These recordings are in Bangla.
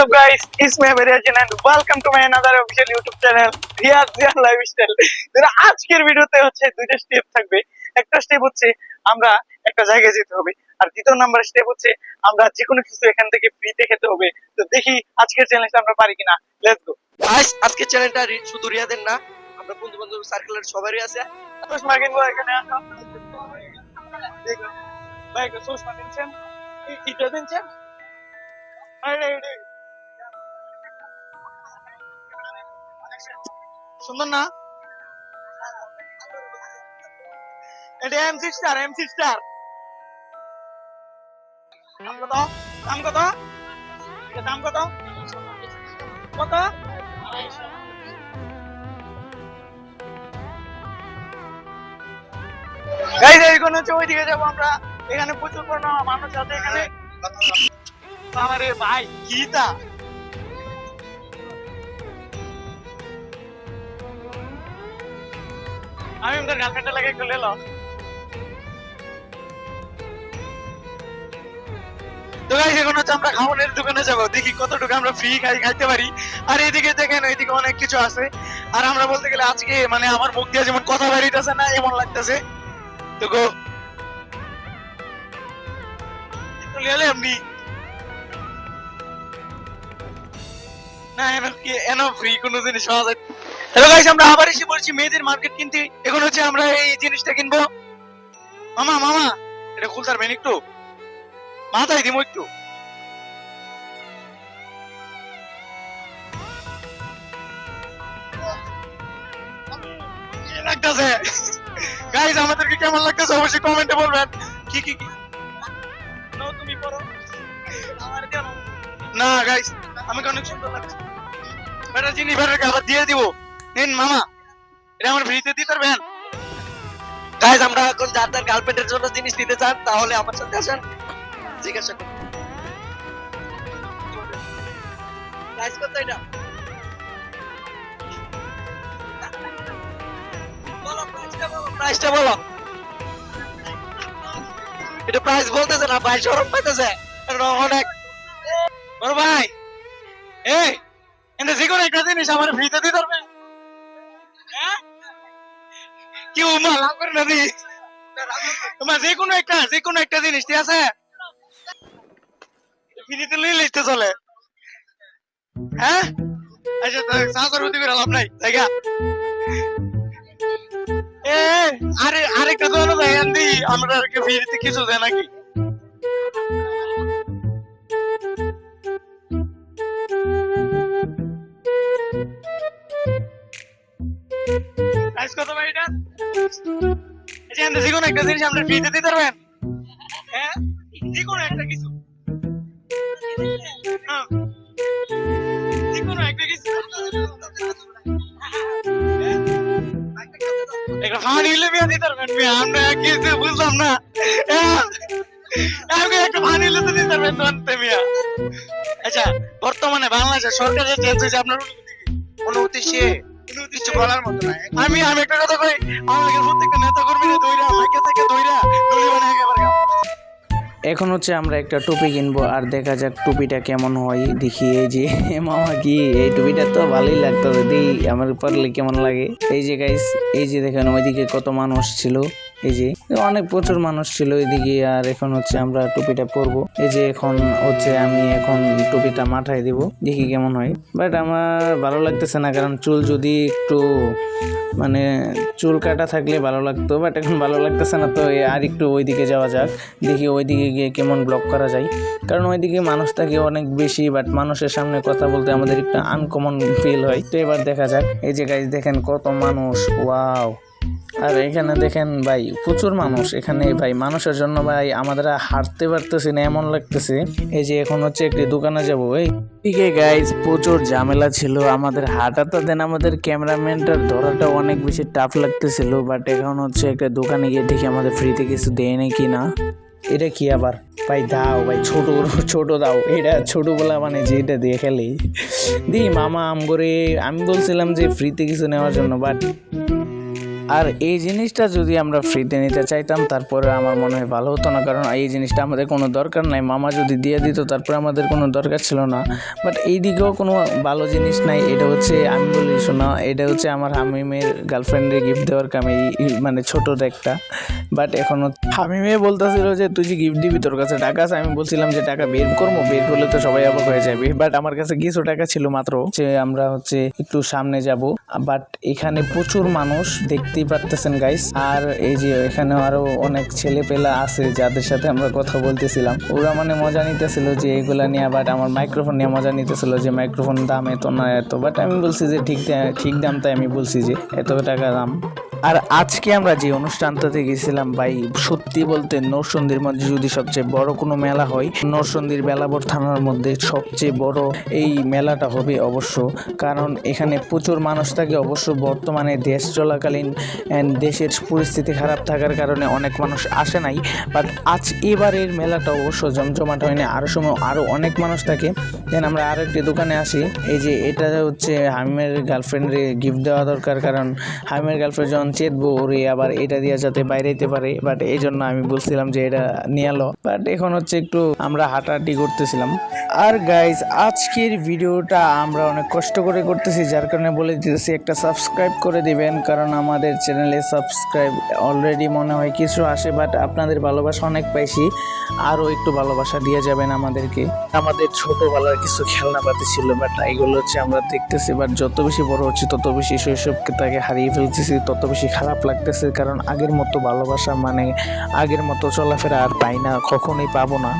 up guys? It's me Abhirajin and welcome to my another official YouTube channel Riyaz Zian Lifestyle. যেটা আজকের ভিডিওতে হচ্ছে দুইটা স্টেপ থাকবে। একটা স্টেপ হচ্ছে আমরা একটা জায়গায় যেতে হবে আর দ্বিতীয় নাম্বার স্টেপ হচ্ছে আমরা যে কোনো কিছু এখান থেকে ফ্রিতে খেতে হবে। তো দেখি আজকের চ্যালেঞ্জটা আমরা পারি কিনা। লেটস গো আজ আজকে চ্যানেলটা শুধু রিয়াদের না আমরা বন্ধু বান্ধব সার্কেলের সবারই আছে। সুষমা কিনবো এখানে আসো। ভাই সুষমা কিনছেন এটা কিনছেন আরে সুন্দর না? এটা এমসি স্টার এমসি স্টার দাম কত? দাম কত? দাম কত? কত? ওইদিকে যাব আমরা। এখানে প্রচুর মানুষ আছে এখানে। ভাই, কি আমি আমাদের গার্লফ্রেন্ডে লাগে একটু লেলো তো গাইস এখন হচ্ছে আমরা দোকানে যাব। দেখি কতটুকু আমরা ফ্রি খাই, খাইতে পারি। আর এদিকে দেখেন, ওইদিকে অনেক কিছু আছে। আর আমরা বলতে গেলে আজকে মানে আমার মুখ দিয়ে যেমন কথা বেরিয়েছে না, এমন লাগতেছে। তো গো। লেলে এমনি। না এন কি, এন ফ্রি কোনো জিনিস পাওয়া যায়? হ্যালো গাইস আমরা আবার এসে পড়ছি মেয়েদের মার্কেট কিনতে। এখন হচ্ছে আমরা এই জিনিসটা কিনবো। মামা মামা এটা খুলতে পারবেন একটু? মাথায় দিব একটু। লাগতেছে? গাইস আমাদেরকে কেমন লাগতেছে? অবশ্যই কমেন্টে বলবেন। কি কি কি? নাও তুমি করো। আমার না গাইস আমাকে অনেক সুন্দর লাগছে। বেটার জিনিস বেটার আবার দিয়ে দিব। নিন মামা, এটা আমার ফ্রিতে দিতে পারবেন গাইজ আমরা এখন যার গার্লফ্রেন্ডের জন্য জিনিস নিতে চান, তাহলে আমার সাথে আসেন। জিজ্ঞাসা করুন। প্রাইস কত এটা? প্রাইসটা বলো এটা প্রাইস বলতেছে না ভাই সরম পাইতেছে। এটা অনেক। বড় ভাই, এই, এনে যে কোনো একটা জিনিস আমার ফ্রিতে দিতে পারবেন কি উমা, লাভ করে না দি তোমার যে কোনো একটা যে কোনো একটা জিনিস, ঠিক আছে? ফ্রিতে লিস্টে চলে। হ্যাঁ? আচ্ছা তো সাঁতার উঠে করে লাভ নাই জায়গা এ, আরে, আরেকটা হলো ভাই আন্দি আমরা আর ফ্রিতে কিছু দেয় নাকি? কত ভাই আচ্ছা এখান যে কোনো একটা জিনিস আমরা ফ্রিতে দিতে পারবেন হ্যাঁ যে কোনো একটা কিছু হ্যাঁ। যে কোনো একটা কিছু হ্যাঁ? একটা ফানি হলে বিয়া দিতে পারবেন বিয়া আমরা কিছু বুঝলাম না হ্যাঁ? আমাকে একটা ফানি হলে তো দিতে পারবেন আনতে আচ্ছা বর্তমানে বাংলাদেশের সরকারের চেঞ্জ হয়েছে আপনার অনুভূতি সে কিছু বলার মতো না আমি আমি একটা কথা কই আমাদের প্রত্যেকটা নেতা কর্মীরা দইরা মাইকে থেকে দইরা দলি বানায় একেবারে এখন হচ্ছে আমরা একটা টুপি কিনবো আর দেখা যাক টুপিটা কেমন হয় দেখি এই যে মামা কি এই টুপিটা তো ভালোই লাগতো দিদি আমার পারলে কেমন লাগে? এই যে গাইস এই যে দেখেন ওইদিকে কত মানুষ ছিল এই যে। অনেক প্রচুর মানুষ ছিল এদিকে, আর এখন হচ্ছে আমরা টুপিটা পরবো। এই যে এখন হচ্ছে আমি এখন টুপিটা মাথায় দিব, দেখি কেমন হয়। বাট আমার ভালো লাগতেছে না, কারণ চুল যদি একটু মানে চুল কাটা থাকলে ভালো লাগতো বাট এখন ভালো লাগতেছে না, তো আর একটু ওইদিকে যাওয়া যাক, দেখি ওইদিকে গিয়ে কেমন ব্লক করা যায়। কারণ ওইদিকে মানুষ থাকে অনেক বেশি বাট মানুষের সামনে কথা বলতে আমাদের একটু আনকমন ফিল হয়। তো এবার দেখা যাক, এই যে গাইজ দেখেন কত মানুষ ওয়াও আর এখানে দেখেন ভাই, প্রচুর মানুষ। এখানে ভাই, মানুষের জন্য ভাই, আমাদের হাঁটতে পারতেছি না, এমন লাগতেছে। এই যে এখন হচ্ছে একটি দোকানে যাব। এই দিকে গাইজ প্রচুর ঝামেলা ছিল। আমাদের হাঁটাটা দেন আমাদের ক্যামেরাম্যানটার ধরাটা অনেক বেশি টাফ লাগতেছিল বাট এখন হচ্ছে একটা দোকানে গিয়ে দেখি আমাদের ফ্রিতে কিছু দেয় নাকি না এটা কি আবার? ভাই, দাও ভাই, ছোট ছোট দাও। এটা ছোটবেলা মানে যে এটা দিয়ে খেলে। দি মামা, আম করে, আমি বলছিলাম যে ফ্রিতে কিছু নেওয়ার জন্য বাট আর এই জিনিসটা যদি আমরা ফ্রিতে নিতে চাইতাম, তারপরে আমার মনে হয় ভালো হতো না, কারণ এই জিনিসটা আমাদের কোনো দরকার নাই। মামা যদি দিয়ে দিত, তারপরে আমাদের কোনো দরকার ছিল না। বাট এই দিকেও কোনো ভালো জিনিস নাই। এটা হচ্ছে, আমি বলি, শোনা, এটা হচ্ছে আমার হামিমের গার্লফ্রেন্ডের গিফট দেওয়ার কামে মানে ছোটোর একটা। বাট এখনও হামিমে বলতেছিল যে, তুই যে গিফট দিবি, তোর কাছে টাকা আছে? আমি বলছিলাম যে, টাকা বের করব, বের করলে তো সবাই অবাক হয়ে যাবে। বাট আমার কাছে কিছু টাকা ছিল মাত্র। যে আমরা হচ্ছে একটু সামনে যাব। বাট এখানে প্রচুর মানুষ দেখতেই পারতেছেন গাইস আর এই যে এখানে আরও অনেক ছেলে পেলা আছে যাদের সাথে আমরা কথা বলতেছিলাম। ওরা মানে মজা নিতেছিল যে এগুলা নিয়ে বাট আমার মাইক্রোফোন নিয়ে মজা নিতেছিল যে মাইক্রোফোন দাম এত না এত। বাট আমি বলছি যে ঠিক ঠিক দাম তাই আমি বলছি যে এত টাকা দাম। আর আজকে আমরা যে অনুষ্ঠানটাতে গেছিলাম, ভাই, সত্যি বলতে নরসন্দির মধ্যে যদি সবচেয়ে বড় কোনো মেলা হয়, নরসন্দির বেলাবর থানার মধ্যে সবচেয়ে বড় এই মেলাটা হবে অবশ্য। কারণ এখানে প্রচুর মানুষ থাকে, অবশ্য বর্তমানে দেশ চলাকালীন দেশের পরিস্থিতি খারাপ থাকার কারণে অনেক মানুষ আসে নাই। বাট আজ এবারের মেলাটা অবশ্য জমজমাট হয়নি। আরও সময় আরও অনেক মানুষ থাকে। দেন আমরা আরও একটি দোকানে আসি। এই যে এটা হচ্ছে হামিমের গার্লফ্রেন্ডে গিফট দেওয়া দরকার। কারণ হামিমের গার্লফ্রেন্ড যখন চেতবো, ওরে আবার এটা দিয়ে যাতে বাইরে যেতে পারে। বাট এই জন্য আমি বলছিলাম যে এটা নিয়ে এলো বাট এখন হচ্ছে একটু আমরা হাঁটাহাঁটি করতেছিলাম। আর গাইজ আজকের ভিডিওটা আমরা অনেক কষ্ট করে করতেছি। যার কারণে বলে দিতেছি, একটা সাবস্ক্রাইব করে দিবেন। কারণ আমাদের চ্যানেলে সাবস্ক্রাইব অলরেডি মনে হয় কিছু আসে বাট আপনাদের ভালোবাসা অনেক পাইছি আরও একটু ভালোবাসা দিয়ে যাবেন আমাদেরকে। আমাদের ছোটবেলার কিছু খেলনাপাতি ছিল বাট এগুলো হচ্ছে আমরা দেখতেছি বাট যত বেশি বড় হচ্ছে, তত বেশি শৈশবকে তাকে হারিয়ে ফেলতেছি, তত বেশি খারাপ লাগতেছে, কারণ আগের মতো ভালোবাসা মানে আগের মতো চলাফেরা আর পাই না, কখনোই পাবো না।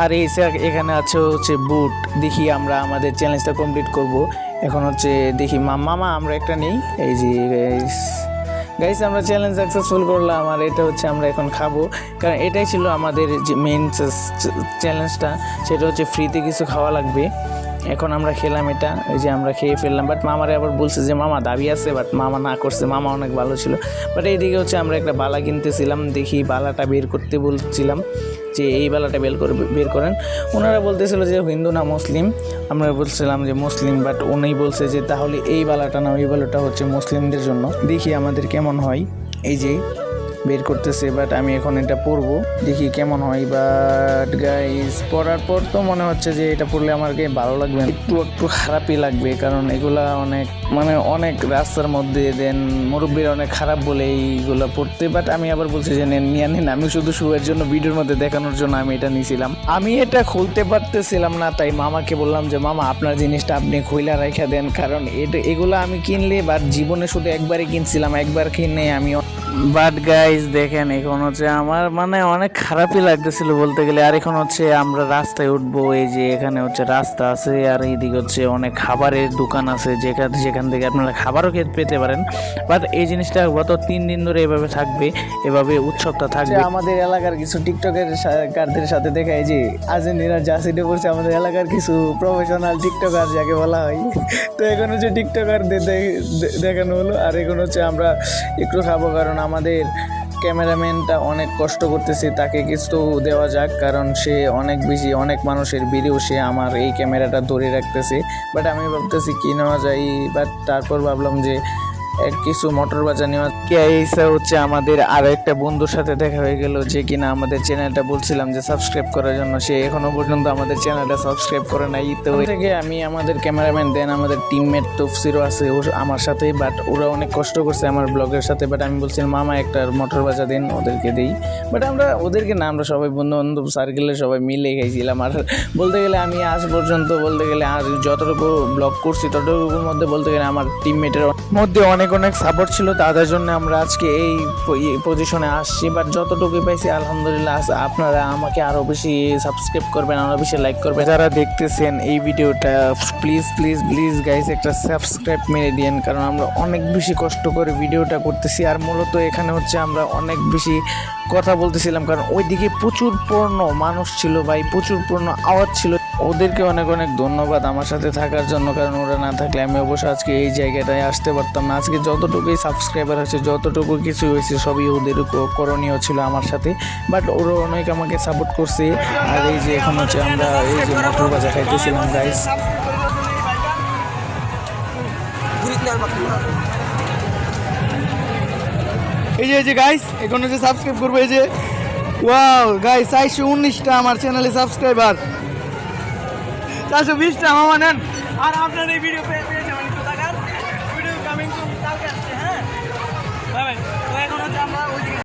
আর এই এখানে আছে হচ্ছে বুট দেখি আমরা আমাদের চ্যালেঞ্জটা কমপ্লিট করব। এখন হচ্ছে দেখি মামা আমরা একটা নেই, এই যে গাইস আমরা চ্যালেঞ্জ সাকসেসফুল করলাম আর এটা হচ্ছে আমরা এখন খাব। কারণ এটাই ছিল আমাদের যে মেন চ্যালেঞ্জটা সেটা হচ্ছে ফ্রিতে কিছু খাওয়া লাগবে। এখন আমরা খেলাম এটা ওই যে আমরা খেয়ে ফেললাম। বাট মামারে আবার বলছে যে, মামা, দাবি আছে বাট মামা না করছে। মামা অনেক ভালো ছিল। বাট এইদিকে হচ্ছে আমরা একটা বালা কিনতেছিলাম, দেখি বালাটা বের করতে বলছিলাম। যে এই বেলাটা বের করে, বের করেন। ওনারা বলতেছিল যে, হিন্দু না মুসলিম? আমরা বলছিলাম যে, মুসলিম বাট উনি বলছে যে, তাহলে এই বেলাটা না, ওই বেলাটা হচ্ছে মুসলিমদের জন্য। দেখি আমাদের কেমন হয়। এই যে বের করতেছে বাট আমি এখন এটা পরবো। দেখি কেমন হয় বাট গাইজ পরার পর তো মনে হচ্ছে যে এটা পরলে আমাকে ভালো লাগবে একটু একটু খারাপই লাগবে, কারণ এগুলা অনেক মানে অনেক রাস্তার মধ্যে দেন মুরব্বীর অনেক খারাপ বলে এইগুলো পড়তে। বাট আমি আবার বলছি যে, নেন, নিয়ে নিন, আমি শুধু শুয়ের জন্য ভিডিওর মধ্যে দেখানোর জন্য আমি এটা নিয়েছিলাম আমি এটা খুলতে পারতেছিলাম না, তাই মামাকে বললাম যে, মামা, আপনার জিনিসটা আপনি খুইলা রেখে দেন, কারণ এটা, এগুলো আমি কিনলে বাট জীবনে শুধু একবারই কিনছিলাম, একবার কিনে আমি বাট গাইজ দেখেন এখন হচ্ছে আমার মানে অনেক খারাপই লাগতেছিল বলতে গেলে। আর এখন হচ্ছে আমরা রাস্তায় উঠবো এই যে এখানে হচ্ছে রাস্তা আছে আর এইদিকে হচ্ছে অনেক খাবারের দোকান আছে যেখান যেখান থেকে আপনারা খাবারও খেতে পেতে পারেন। বাট এই জিনিসটা গত তিন দিন ধরে এভাবে থাকবে এভাবে উৎসবটা থাকবে। আমাদের এলাকার কিছু টিকটকের কারদের সাথে দেখা এই যে আর্জেন্টিনা জার্সিতে পড়ছে আমাদের এলাকার কিছু প্রফেশনাল টিকটকার যাকে বলা হয়। তো এখন হচ্ছে টিকটকারদের দেখানো হলো আর এখন হচ্ছে আমরা একটু খাব কারণ আমাদের ক্যামেরাম্যানটা অনেক কষ্ট করতেছে, তাকে কিছু দেওয়া যাক, কারণ সে অনেক বেশি অনেক মানুষের ভিড়েও সে আমার এই ক্যামেরাটা ধরে রাখতেছে। বাট আমি ভাবতেছি কি নেওয়া যায় বাট তারপর ভাবলাম যে কিছু মোটর বাজা নেওয়া এইসা হচ্ছে আমাদের আরও একটা বন্ধুর সাথে দেখা হয়ে গেল, যে কিনা আমাদের চ্যানেলটা বলছিলাম যে সাবস্ক্রাইব করার জন্য। সে এখনও পর্যন্ত আমাদের চ্যানেলটা সাবস্ক্রাইব করে নাই। তো থেকে আমি আমাদের ক্যামেরাম্যান, দেন আমাদের টিমমেট তফসিরও আছে আমার সাথে বাট ওরা অনেক কষ্ট করছে আমার ব্লগের সাথে। বাট আমি বলছিলাম মামা, একটা মোটর বাজা দিন, ওদেরকে দিই। বাট আমরা, ওদেরকে না, আমরা সবাই বন্ধু বান্ধব সার্কেলে সবাই মিলে খাইছিলাম। আর বলতে গেলে আমি আজ পর্যন্ত বলতে গেলে আর যতটুকু ব্লগ করছি, ততটুকুর মধ্যে বলতে গেলে আমার টিমমেটের মধ্যে অনেক অনেক সাপোর্ট ছিল তাদের জন্য আমরা আজকে এই পজিশনে আসছি। বাট যতটুকু পাইছি, আলহামদুলিল্লাহ আপনারা আমাকে আরও বেশি সাবস্ক্রাইব করবেন আরও বেশি লাইক করবেন। যারা দেখতেছেন এই ভিডিওটা প্লিজ প্লিজ প্লিজ গাইস একটা সাবস্ক্রাইব মেরে দিয়েন। কারণ আমরা অনেক বেশি কষ্ট করে ভিডিওটা করতেছি। আর মূলত এখানে হচ্ছে আমরা অনেক বেশি কথা বলতেছিলাম, কারণ ওইদিকে প্রচুর পূর্ণ মানুষ ছিল ভাই প্রচুর পূর্ণ আওয়াজ ছিল। ওদেরকে অনেক অনেক ধন্যবাদ আমার সাথে থাকার জন্য, কারণ ওরা না থাকলে আমি অবশ্য আজকে এই জায়গাটায় আসতে পারতাম না। আজকে যতটুকুই সাবস্ক্রাইবার হয়েছে, যতটুকু কিছু হয়েছে, সবই ওদের করণীয় ছিল আমার সাথে। বাট ওরা অনেক আমাকে সাপোর্ট করছে। আর এই যে এখন হচ্ছে আমরা এই যে মটর বাজা খাইতেছিলাম গাইস এই যে এই যে গাইস এখন হচ্ছে সাবস্ক্রাইব করব, এই যে ওয়াও গাইস চারশো উনিশটা আমার চ্যানেলে সাবস্ক্রাইবার চারশো বিশটা, মামা নেন। আর আপনার এই ভিডিও পেয়ে